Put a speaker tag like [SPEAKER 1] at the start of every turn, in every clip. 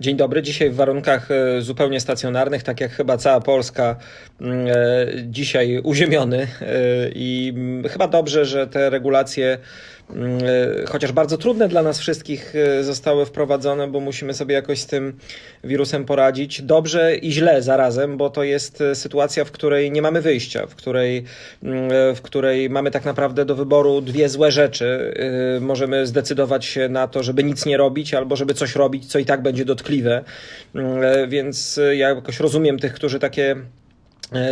[SPEAKER 1] Dzień dobry. Dzisiaj w warunkach e, zupełnie stacjonarnych, tak jak chyba cała Polska, mm, e, dzisiaj uziemiony e, i mm, chyba dobrze, że te regulacje, chociaż bardzo trudne dla nas wszystkich, e, zostały wprowadzone, bo musimy sobie jakoś z tym wirusem poradzić. Dobrze i źle zarazem, bo to jest e, sytuacja, w której nie mamy wyjścia, w której, mm, e, w której mamy tak naprawdę do wyboru dwie złe rzeczy. E, Możemy zdecydować się na to, żeby nic nie robić, albo żeby coś robić, co i tak będzie dotkliwe. Mm, e, Więc e, ja jakoś rozumiem tych, którzy takie e,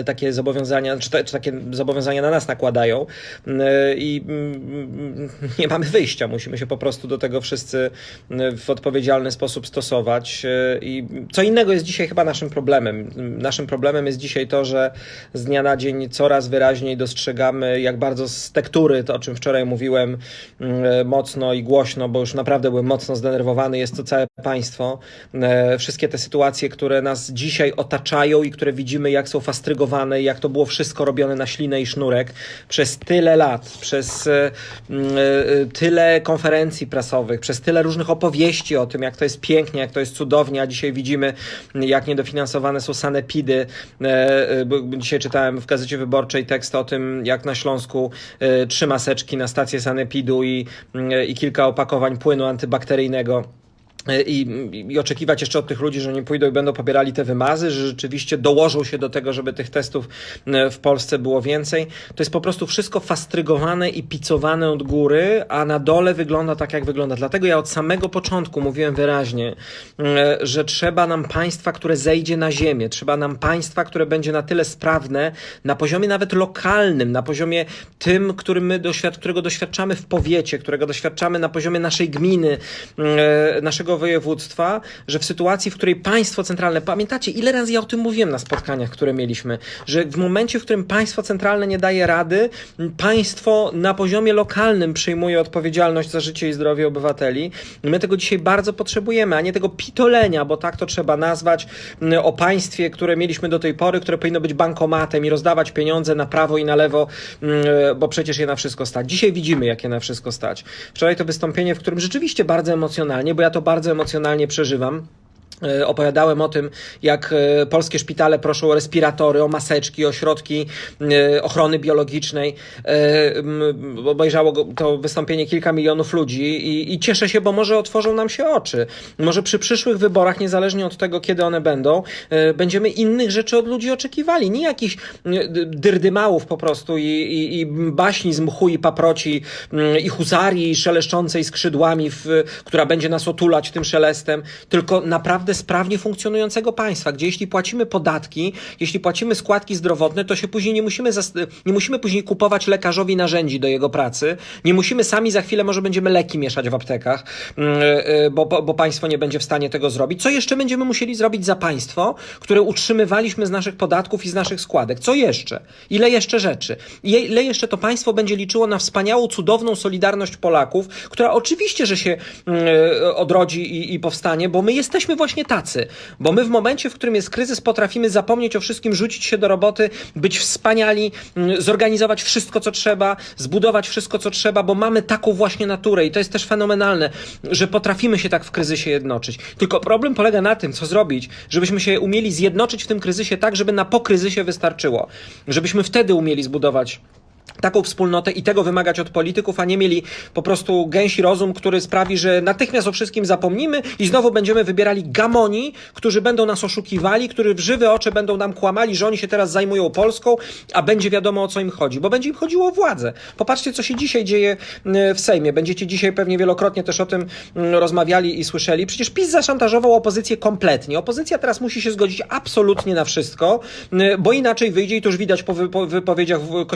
[SPEAKER 1] takie zobowiązania, czy, czy takie zobowiązania na nas nakładają e, i mm, nie mamy wyjścia. Musimy się po prostu do tego wszyscy mm, w odpowiedzialny sposób stosować. E, I co innego jest dzisiaj chyba naszym problemem. Naszym problemem jest dzisiaj to, że z dnia na dzień coraz wyraźniej dostrzegamy, jak bardzo z tektury, to o czym wczoraj mówiłem mm, mocno i głośno, bo już naprawdę byłem mocno zdenerwowany, jest to całe państwo. E, Wszystkie te sytuacje, które nas dzisiaj otaczają i które widzimy, jak są fastrygowane, jak to było wszystko robione na ślinę i sznurek przez tyle lat, przez e, e, tyle konferencji prasowych, przez tyle różnych opowieści o tym, jak to jest pięknie, jak to jest cudownie, a dzisiaj widzimy, jak niedofinansowane są sanepidy. E, Dzisiaj czytałem w Gazecie Wyborczej tekst o tym, jak na Śląsku trzy maseczki na stację sanepidu i, i kilka opakowań płynu antybakteryjnego. I, I oczekiwać jeszcze od tych ludzi, że nie pójdą i będą pobierali te wymazy, że rzeczywiście dołożą się do tego, żeby tych testów e, w Polsce było więcej. To jest po prostu wszystko fastrygowane i picowane od góry, a na dole wygląda tak, jak wygląda. Dlatego ja od samego początku mówiłem wyraźnie, e, że trzeba nam państwa, które zejdzie na ziemię, trzeba nam państwa, które będzie na tyle sprawne, na poziomie nawet lokalnym, na poziomie tym, którym my doświad którego doświadczamy w powiecie, którego doświadczamy na poziomie naszej gminy, e, województwa, że w sytuacji, w której państwo centralne, pamiętacie, ile razy ja o tym mówiłem na spotkaniach, które mieliśmy, że w momencie, w którym państwo centralne nie daje rady, państwo na poziomie lokalnym przyjmuje odpowiedzialność za życie i zdrowie obywateli. My tego dzisiaj bardzo potrzebujemy, a nie tego pitolenia, bo tak to trzeba nazwać, o państwie, które mieliśmy do tej pory, które powinno być bankomatem i rozdawać pieniądze na prawo i na lewo, bo przecież je na wszystko stać. Dzisiaj widzimy, jakie na wszystko stać. Wczoraj to wystąpienie, w którym rzeczywiście bardzo emocjonalnie, bo ja to bardzo emocjonalnie przeżywam. E, Opowiadałem o tym, jak e, polskie szpitale proszą o respiratory, o maseczki, o środki e, ochrony biologicznej. Obejrzało to wystąpienie kilka milionów ludzi i, i cieszę się, bo może otworzą nam się oczy. Może przy przyszłych wyborach, niezależnie od tego, kiedy one będą, będziemy innych rzeczy od ludzi oczekiwali. Nie jakichś dyrdymałów po prostu i, i, i baśni z mchu i paproci i husarii szeleszczącej skrzydłami, w, która będzie nas otulać tym szelestem, tylko naprawdę sprawnie funkcjonującego państwa, gdzie jeśli płacimy podatki, jeśli płacimy składki zdrowotne, to się później nie musimy, nie musimy później kupować lekarzowi narzędzi do jego pracy, nie musimy sami za chwilę może będziemy leki mieszać w aptekach, mm, y, bo, bo, bo państwo nie będzie w stanie tego zrobić. Co jeszcze będziemy musieli zrobić za państwo, które utrzymywaliśmy z naszych podatków i z naszych składek? Co jeszcze? Ile jeszcze rzeczy? Ile jeszcze to państwo będzie liczyło na wspaniałą, cudowną solidarność Polaków, która oczywiście, że się mm, y, odrodzi i, i powstanie, bo my jesteśmy właśnie tacy. Bo my w momencie, w którym jest kryzys, potrafimy zapomnieć o wszystkim, rzucić się do roboty, być wspaniali, mm, zorganizować wszystko, co trzeba, zbudować wszystko, co trzeba, bo mamy taką właśnie naturę i to jest też fenomenalne, że potrafimy się tak w kryzysie jednoczyć. Tylko problem polega na tym, co zrobić, żebyśmy się umieli zjednoczyć w tym kryzysie tak, żeby na pokryzysie wystarczyło. Żebyśmy wtedy umieli zbudować taką wspólnotę i tego wymagać od polityków, a nie mieli po prostu gęsi rozum, który sprawi, że natychmiast o wszystkim zapomnimy i znowu będziemy wybierali gamoni, którzy będą nas oszukiwali, którzy w żywe oczy będą nam kłamali, że oni się teraz zajmują Polską, a będzie wiadomo o co im chodzi, bo będzie im chodziło o władzę. Popatrzcie, co się dzisiaj dzieje e, w Sejmie. Będziecie dzisiaj pewnie wielokrotnie też o tym mm, rozmawiali i słyszeli. Przecież PiS zaszantażował opozycję kompletnie. Opozycja teraz musi się zgodzić absolutnie na wszystko, e, bo inaczej wyjdzie i to już widać po wypo- wypowiedziach w-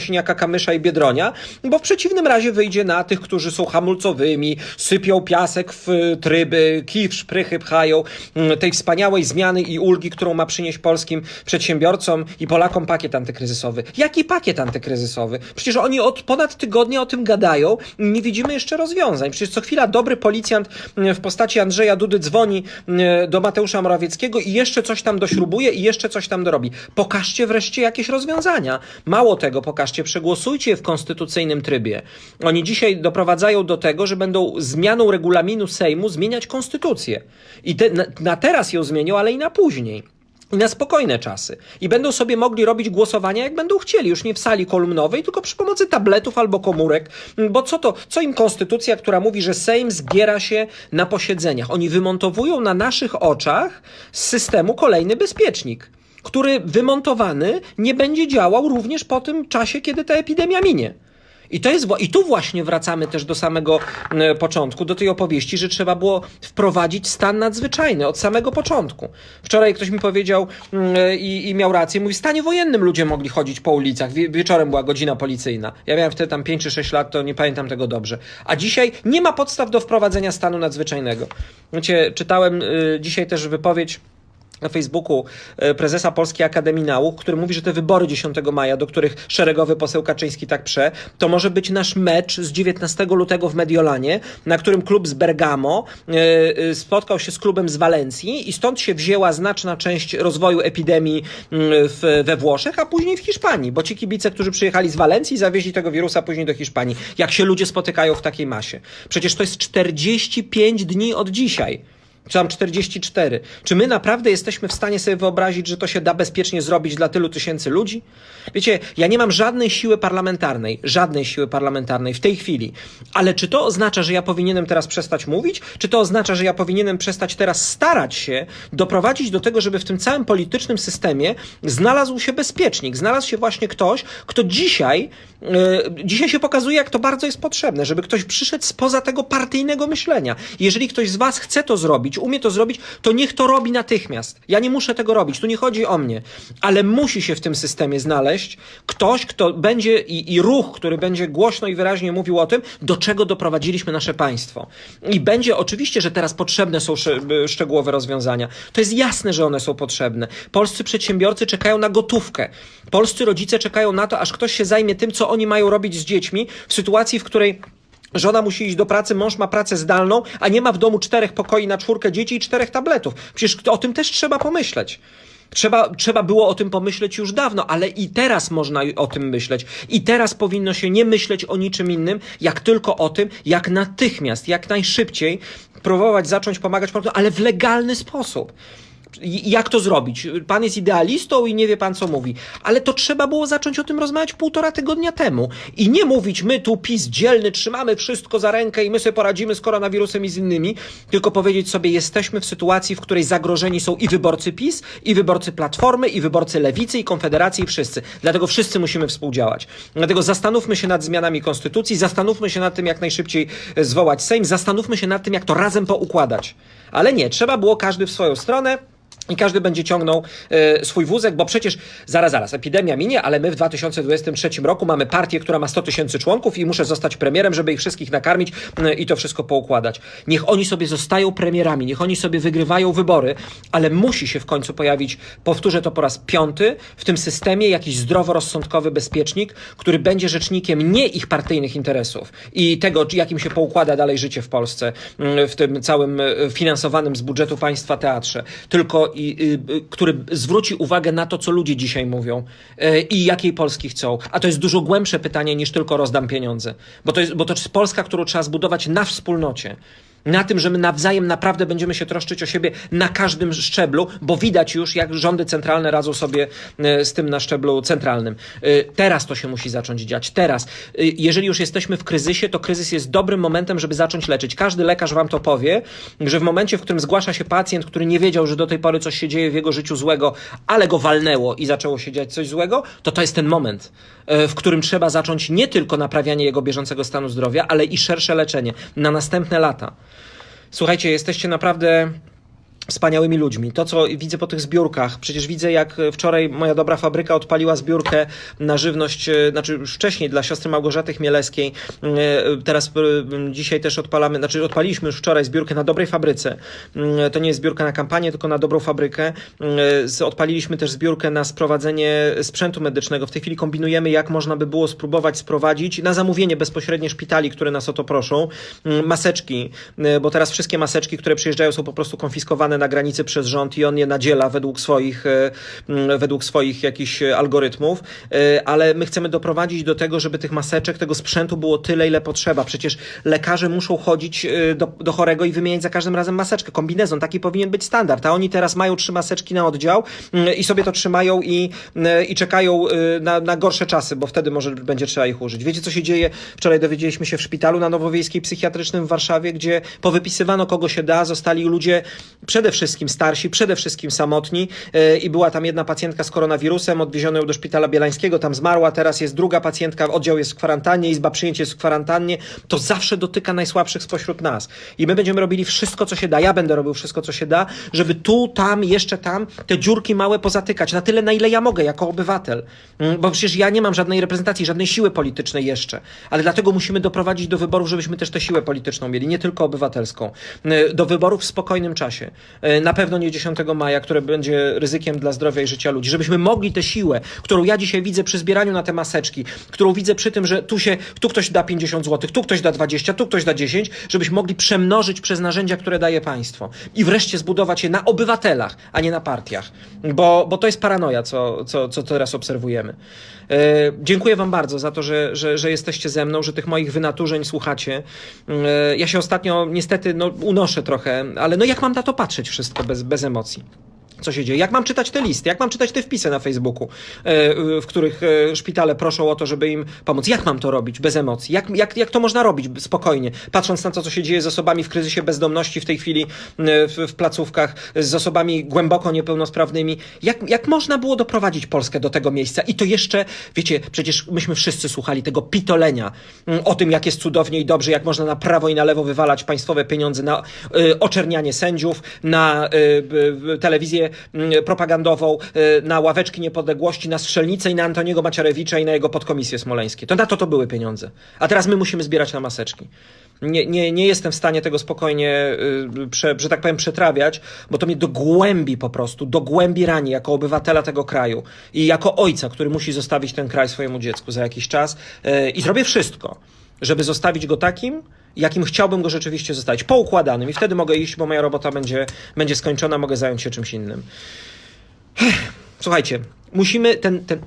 [SPEAKER 1] I Biedronia, bo w przeciwnym razie wyjdzie na tych, którzy są hamulcowymi, sypią piasek w tryby, kij w szprychy pchają mm, tej wspaniałej zmiany i ulgi, którą ma przynieść polskim przedsiębiorcom i Polakom pakiet antykryzysowy. Jaki pakiet antykryzysowy? Przecież oni od ponad tygodnia o tym gadają, nie widzimy jeszcze rozwiązań. Przecież co chwila dobry policjant mm, w postaci Andrzeja Dudy dzwoni mm, do Mateusza Morawieckiego i jeszcze coś tam dośrubuje i jeszcze coś tam dorobi. Pokażcie wreszcie jakieś rozwiązania. Mało tego, pokażcie, przegłosujcie Głosujcie w konstytucyjnym trybie. Oni dzisiaj doprowadzają do tego, że będą zmianą regulaminu Sejmu zmieniać konstytucję. I te, na, na teraz ją zmienią, ale i na później. I na spokojne czasy. I będą sobie mogli robić głosowania, jak będą chcieli, już nie w sali kolumnowej, tylko przy pomocy tabletów albo komórek. Bo co to, co im konstytucja, która mówi, że Sejm zbiera się na posiedzeniach? Oni wymontowują na naszych oczach z systemu kolejny bezpiecznik, który wymontowany nie będzie działał również po tym czasie, kiedy ta epidemia minie. I, to jest, I tu właśnie wracamy też do samego e, początku, do tej opowieści, że trzeba było wprowadzić stan nadzwyczajny od samego początku. Wczoraj ktoś mi powiedział mm, i, i miał rację, mówi, w stanie wojennym ludzie mogli chodzić po ulicach, Wie, wieczorem była godzina policyjna. Ja miałem wtedy tam 5 czy 6 lat, to nie pamiętam tego dobrze. A dzisiaj nie ma podstaw do wprowadzenia stanu nadzwyczajnego. Wiecie, czytałem y, dzisiaj też wypowiedź na Facebooku e, prezesa Polskiej Akademii Nauk, który mówi, że te wybory 10 maja, do których szeregowy poseł Kaczyński tak prze, to może być nasz mecz z 19 lutego w Mediolanie, na którym klub z Bergamo e, e, spotkał się z klubem z Walencji i stąd się wzięła znaczna część rozwoju epidemii w, we Włoszech, a później w Hiszpanii, bo ci kibice, którzy przyjechali z Walencji, zawieźli tego wirusa później do Hiszpanii. Jak się ludzie spotykają w takiej masie? Przecież to jest 45 dni od dzisiaj czy tam 44. Czy my naprawdę jesteśmy w stanie sobie wyobrazić, że to się da bezpiecznie zrobić dla tylu tysięcy ludzi? Wiecie, ja nie mam żadnej siły parlamentarnej, żadnej siły parlamentarnej w tej chwili, ale czy to oznacza, że ja powinienem teraz przestać mówić? Czy to oznacza, że ja powinienem przestać teraz starać się doprowadzić do tego, żeby w tym całym politycznym systemie znalazł się bezpiecznik, znalazł się właśnie ktoś, kto dzisiaj, yy, dzisiaj się pokazuje, jak to bardzo jest potrzebne, żeby ktoś przyszedł spoza tego partyjnego myślenia. Jeżeli ktoś z Was chce to zrobić, umie to zrobić, to niech to robi natychmiast. Ja nie muszę tego robić, tu nie chodzi o mnie, ale musi się w tym systemie znaleźć ktoś, kto będzie i, i ruch, który będzie głośno i wyraźnie mówił o tym, do czego doprowadziliśmy nasze państwo. I będzie oczywiście, że teraz potrzebne są szczegółowe rozwiązania. To jest jasne, że one są potrzebne. Polscy przedsiębiorcy czekają na gotówkę. Polscy rodzice czekają na to, aż ktoś się zajmie tym, co oni mają robić z dziećmi w sytuacji, w której Żona musi iść do pracy, mąż ma pracę zdalną, a nie ma w domu czterech pokoi na czwórkę dzieci i czterech tabletów. Przecież o tym też trzeba pomyśleć. Trzeba, trzeba było o tym pomyśleć już dawno, ale i teraz można o tym myśleć. I teraz powinno się nie myśleć o niczym innym, jak tylko o tym, jak natychmiast, jak najszybciej próbować zacząć pomagać, ale w legalny sposób jak to zrobić? Pan jest idealistą i nie wie pan, co mówi. Ale to trzeba było zacząć o tym rozmawiać półtora tygodnia temu. I nie mówić, my tu PiS dzielny, trzymamy wszystko za rękę i my sobie poradzimy z koronawirusem i z innymi, tylko powiedzieć sobie, jesteśmy w sytuacji, w której zagrożeni są i wyborcy PiS, i wyborcy Platformy, i wyborcy Lewicy, i Konfederacji, i wszyscy. Dlatego wszyscy musimy współdziałać. Dlatego zastanówmy się nad zmianami konstytucji, zastanówmy się nad tym, jak najszybciej zwołać Sejm, zastanówmy się nad tym, jak to razem poukładać. Ale nie, trzeba było każdy w swoją stronę. I każdy będzie ciągnął y, swój wózek, bo przecież zaraz, zaraz, epidemia minie, ale my w 2023 roku mamy partię, która ma 100 tysięcy członków i muszę zostać premierem, żeby ich wszystkich nakarmić y, i to wszystko poukładać. Niech oni sobie zostają premierami, niech oni sobie wygrywają wybory, ale musi się w końcu pojawić, powtórzę to po raz piąty, w tym systemie jakiś zdroworozsądkowy bezpiecznik, który będzie rzecznikiem nie ich partyjnych interesów i tego, jakim się poukłada dalej życie w Polsce, y, w tym całym finansowanym z budżetu państwa teatrze, tylko i, y, który zwróci uwagę na to, co ludzie dzisiaj mówią y, i jakiej Polski chcą. A to jest dużo głębsze pytanie niż tylko rozdam pieniądze. Bo to jest, bo to jest Polska, którą trzeba zbudować na wspólnocie na tym, że my nawzajem naprawdę będziemy się troszczyć o siebie na każdym szczeblu, bo widać już, jak rządy centralne radzą sobie e, z tym na szczeblu centralnym. E, teraz to się musi zacząć dziać. Teraz. E, jeżeli już jesteśmy w kryzysie, to kryzys jest dobrym momentem, żeby zacząć leczyć. Każdy lekarz wam to powie, że w momencie, w którym zgłasza się pacjent, który nie wiedział, że do tej pory coś się dzieje w jego życiu złego, ale go walnęło i zaczęło się dziać coś złego, to to jest ten moment, w którym trzeba zacząć nie tylko naprawianie jego bieżącego stanu zdrowia, ale i szersze leczenie na następne lata. Słuchajcie, jesteście naprawdę wspaniałymi ludźmi. To, co widzę po tych zbiórkach, przecież widzę, jak wczoraj moja dobra fabryka odpaliła zbiórkę na żywność, e, znaczy już wcześniej dla siostry Małgorzaty Chmielewskiej. E, teraz e, dzisiaj też odpalamy, znaczy odpaliliśmy już wczoraj zbiórkę na dobrej fabryce. To nie jest zbiórka na kampanię, tylko na dobrą fabrykę. Odpaliliśmy też zbiórkę na sprowadzenie sprzętu medycznego. W tej chwili kombinujemy, jak można by było spróbować sprowadzić na zamówienie bezpośrednie szpitali, które nas o to proszą, maseczki, bo teraz wszystkie maseczki, które przyjeżdżają są po prostu konfiskowane na granicy przez rząd i on je nadziela według swoich, e, według swoich jakichś algorytmów, e, ale my chcemy doprowadzić do tego, żeby tych maseczek, tego sprzętu było tyle, ile potrzeba. Przecież lekarze muszą chodzić e, do, do chorego i wymieniać za każdym razem maseczkę. Kombinezon, taki powinien być standard, a oni teraz mają trzy maseczki na oddział mm, i sobie to trzymają i, mm, i czekają na, na gorsze czasy, bo wtedy może będzie trzeba ich użyć. Wiecie, co się dzieje? Wczoraj dowiedzieliśmy się w szpitalu na Nowowiejskiej Psychiatrycznym w Warszawie, gdzie powypisywano kogo się da, zostali ludzie przede wszystkim starsi, przede wszystkim samotni y, i była tam jedna pacjentka z koronawirusem, odwieziono ją do szpitala bielańskiego, tam zmarła, teraz jest druga pacjentka, oddział jest w kwarantannie, izba przyjęcia jest w kwarantannie. To zawsze dotyka najsłabszych spośród nas. I my będziemy robili wszystko, co się da. Ja będę robił wszystko, co się da, żeby tu, tam, jeszcze tam te dziurki małe pozatykać na tyle, na ile ja mogę jako obywatel. Mm, Bo przecież ja nie mam żadnej reprezentacji, żadnej siły politycznej jeszcze. Ale dlatego musimy doprowadzić do wyborów, żebyśmy też tę siłę polityczną mieli, nie tylko obywatelską. Y, Do wyborów w spokojnym czasie. Y, Na pewno nie 10 maja, które będzie ryzykiem dla zdrowia i życia ludzi. Żebyśmy mogli tę siłę, którą ja dzisiaj widzę przy zbieraniu na te maseczki, którą widzę przy tym, że tu się, tu ktoś da 50 zł, tu ktoś da 20, tu ktoś da 10, żebyśmy mogli przemnożyć przez narzędzia, które daje państwo. I wreszcie zbudować je na obywatelach, a nie na partiach. Bo, bo to jest paranoja, co, co, co teraz obserwujemy. E, dziękuję Wam bardzo za to, że, że, że jesteście ze mną, że tych moich wynaturzeń słuchacie. E, ja się ostatnio niestety no, unoszę trochę, ale no jak mam na to patrzeć wszystko bez, bez emocji? Co się dzieje? Jak mam czytać te listy? Jak mam czytać te wpisy na Facebooku, e, w których e, szpitale proszą o to, żeby im pomóc? Jak mam to robić bez emocji? Jak, jak, jak to można robić spokojnie, patrząc na to, co się dzieje z osobami w kryzysie bezdomności w tej chwili e, w, w placówkach, z osobami głęboko niepełnosprawnymi? Jak, jak można było doprowadzić Polskę do tego miejsca? I to jeszcze, wiecie, przecież myśmy wszyscy słuchali tego pitolenia o tym, jak jest cudownie i dobrze, jak można na prawo i na lewo wywalać państwowe pieniądze na y, oczernianie sędziów, na y, y, telewizję mm, propagandową, y, na ławeczki niepodległości, na strzelnicę i na Antoniego Macierewicza i na jego podkomisje smoleńskie. To na to to były pieniądze. A teraz my musimy zbierać na maseczki. Nie, nie, nie jestem w stanie tego spokojnie, y, prze, że tak powiem, przetrawiać, bo to mnie do głębi po prostu, do głębi rani jako obywatela tego kraju i jako ojca, który musi zostawić ten kraj swojemu dziecku za jakiś czas. Y, I zrobię wszystko, żeby zostawić go takim, jakim chciałbym go rzeczywiście zostawić, poukładanym i wtedy mogę iść, bo moja robota będzie, będzie skończona, mogę zająć się czymś innym. Słuchajcie, musimy ten, ten,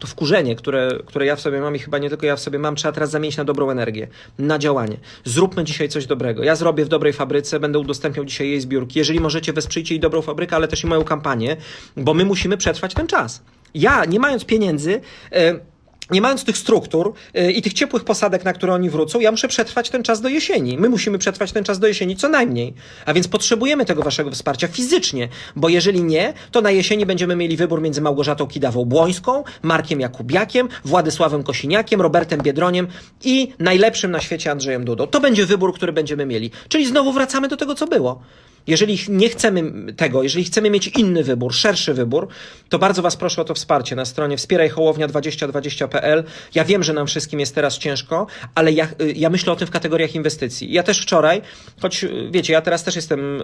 [SPEAKER 1] to wkurzenie, które, które ja w sobie mam i chyba nie tylko ja w sobie mam, trzeba teraz zamienić na dobrą energię, na działanie. Zróbmy dzisiaj coś dobrego. Ja zrobię w dobrej fabryce, będę udostępniał dzisiaj jej zbiórki. Jeżeli możecie, wesprzyjcie i dobrą fabrykę, ale też i moją kampanię, bo my musimy przetrwać ten czas. Ja, nie mając pieniędzy, e, nie mając tych struktur y, i tych ciepłych posadek, na które oni wrócą, ja muszę przetrwać ten czas do jesieni. My musimy przetrwać ten czas do jesieni co najmniej. A więc potrzebujemy tego waszego wsparcia fizycznie, bo jeżeli nie, to na jesieni będziemy mieli wybór między Małgorzatą Kidawą-Błońską, Markiem Jakubiakiem, Władysławem Kosiniakiem, Robertem Biedroniem i najlepszym na świecie Andrzejem Dudą. To będzie wybór, który będziemy mieli. Czyli znowu wracamy do tego, co było. Jeżeli nie chcemy tego, jeżeli chcemy mieć inny wybór, szerszy wybór, to bardzo Was proszę o to wsparcie na stronie wspierajhołownia2020.pl. Ja wiem, że nam wszystkim jest teraz ciężko, ale ja, ja myślę o tym w kategoriach inwestycji. Ja też wczoraj, choć wiecie, ja teraz też jestem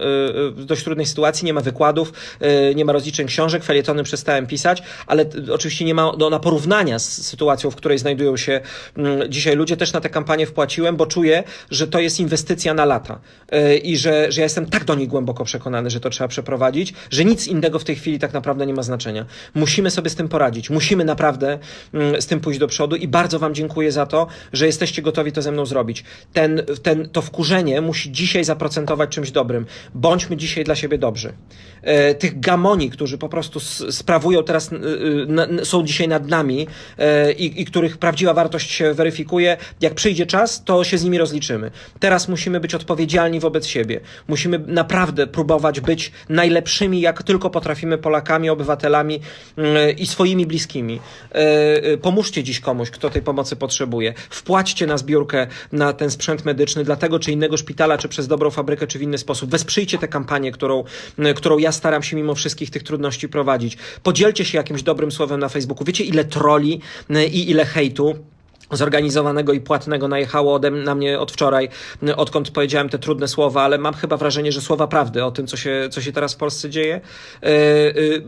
[SPEAKER 1] w dość trudnej sytuacji, nie ma wykładów, nie ma rozliczeń książek, felietony przestałem pisać, ale oczywiście nie ma do, na porównania z sytuacją, w której znajdują się dzisiaj ludzie. Też na tę kampanię wpłaciłem, bo czuję, że to jest inwestycja na lata i że, że ja jestem tak do niej głęboko przekonany, że to trzeba przeprowadzić, że nic innego w tej chwili tak naprawdę nie ma znaczenia. Musimy sobie z tym poradzić. Musimy naprawdę mm, z tym pójść do przodu i bardzo Wam dziękuję za to, że jesteście gotowi to ze mną zrobić. Ten, ten, to wkurzenie musi dzisiaj zaprocentować czymś dobrym. Bądźmy dzisiaj dla siebie dobrzy. E, tych gamoni, którzy po prostu sprawują teraz, są dzisiaj nad nami e, i, i których prawdziwa wartość się weryfikuje, jak przyjdzie czas, to się z nimi rozliczymy. Teraz musimy być odpowiedzialni wobec siebie. Musimy naprawdę próbować być najlepszymi, jak tylko potrafimy Polakami, obywatelami mm, i swoimi bliskimi. E, e, Pomóżcie dziś komuś, kto tej pomocy potrzebuje. Wpłaćcie na zbiórkę na ten sprzęt medyczny dla tego czy innego szpitala, czy przez dobrą fabrykę, czy w inny sposób. Wesprzyjcie tę kampanię, którą, którą ja staram się mimo wszystkich tych trudności prowadzić. Podzielcie się jakimś dobrym słowem na Facebooku. Wiecie, ile troli i ile hejtu zorganizowanego i płatnego najechało ode, na mnie od wczoraj, odkąd powiedziałem te trudne słowa, ale mam chyba wrażenie, że słowa prawdy o tym, co się, co się teraz w Polsce dzieje. E, y,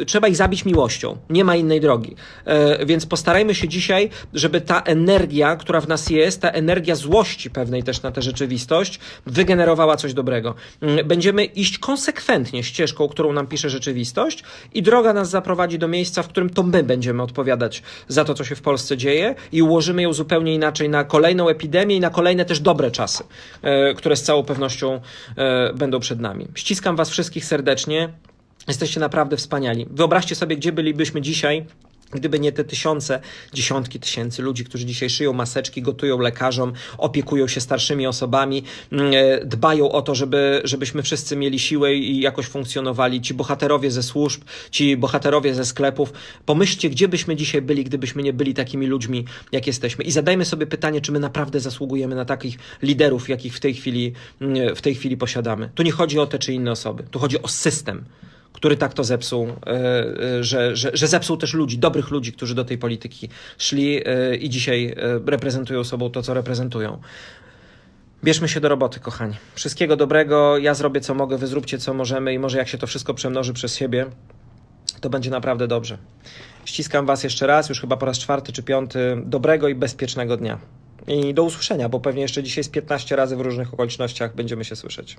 [SPEAKER 1] y, trzeba ich zabić miłością. Nie ma innej drogi. E, więc postarajmy się dzisiaj, żeby ta energia, która w nas jest, ta energia złości pewnej też na tę rzeczywistość, wygenerowała coś dobrego. Mm, Będziemy iść konsekwentnie ścieżką, którą nam pisze rzeczywistość i droga nas zaprowadzi do miejsca, w którym to my będziemy odpowiadać za to, co się w Polsce dzieje i ułożymy ją zupełnie inaczej na kolejną epidemię i na kolejne też dobre czasy, e, które z całą pewnością e, będą przed nami. Ściskam Was wszystkich serdecznie. Jesteście naprawdę wspaniali. Wyobraźcie sobie, gdzie bylibyśmy dzisiaj, Gdyby nie te tysiące, dziesiątki tysięcy ludzi, którzy dzisiaj szyją maseczki, gotują lekarzom, opiekują się starszymi osobami, mm, e, dbają o to, żeby, żebyśmy wszyscy mieli siłę i jakoś funkcjonowali, ci bohaterowie ze służb, ci bohaterowie ze sklepów. Pomyślcie, gdzie byśmy dzisiaj byli, gdybyśmy nie byli takimi ludźmi, jak jesteśmy. I zadajmy sobie pytanie, czy my naprawdę zasługujemy na takich liderów, jakich w tej chwili, mm, w tej chwili posiadamy. Tu nie chodzi o te czy inne osoby, tu chodzi o system który tak to zepsuł, e, e, że, że, że zepsuł też ludzi, dobrych ludzi, którzy do tej polityki szli e, i dzisiaj reprezentują sobą to, co reprezentują. Bierzmy się do roboty, kochani. Wszystkiego dobrego. Ja zrobię co mogę, wy zróbcie co możemy i może jak się to wszystko przemnoży przez siebie, to będzie naprawdę dobrze. Ściskam Was jeszcze raz, już chyba po raz czwarty czy piąty. Dobrego i bezpiecznego dnia. I do usłyszenia, bo pewnie jeszcze dzisiaj z 15 razy w różnych okolicznościach będziemy się słyszeć.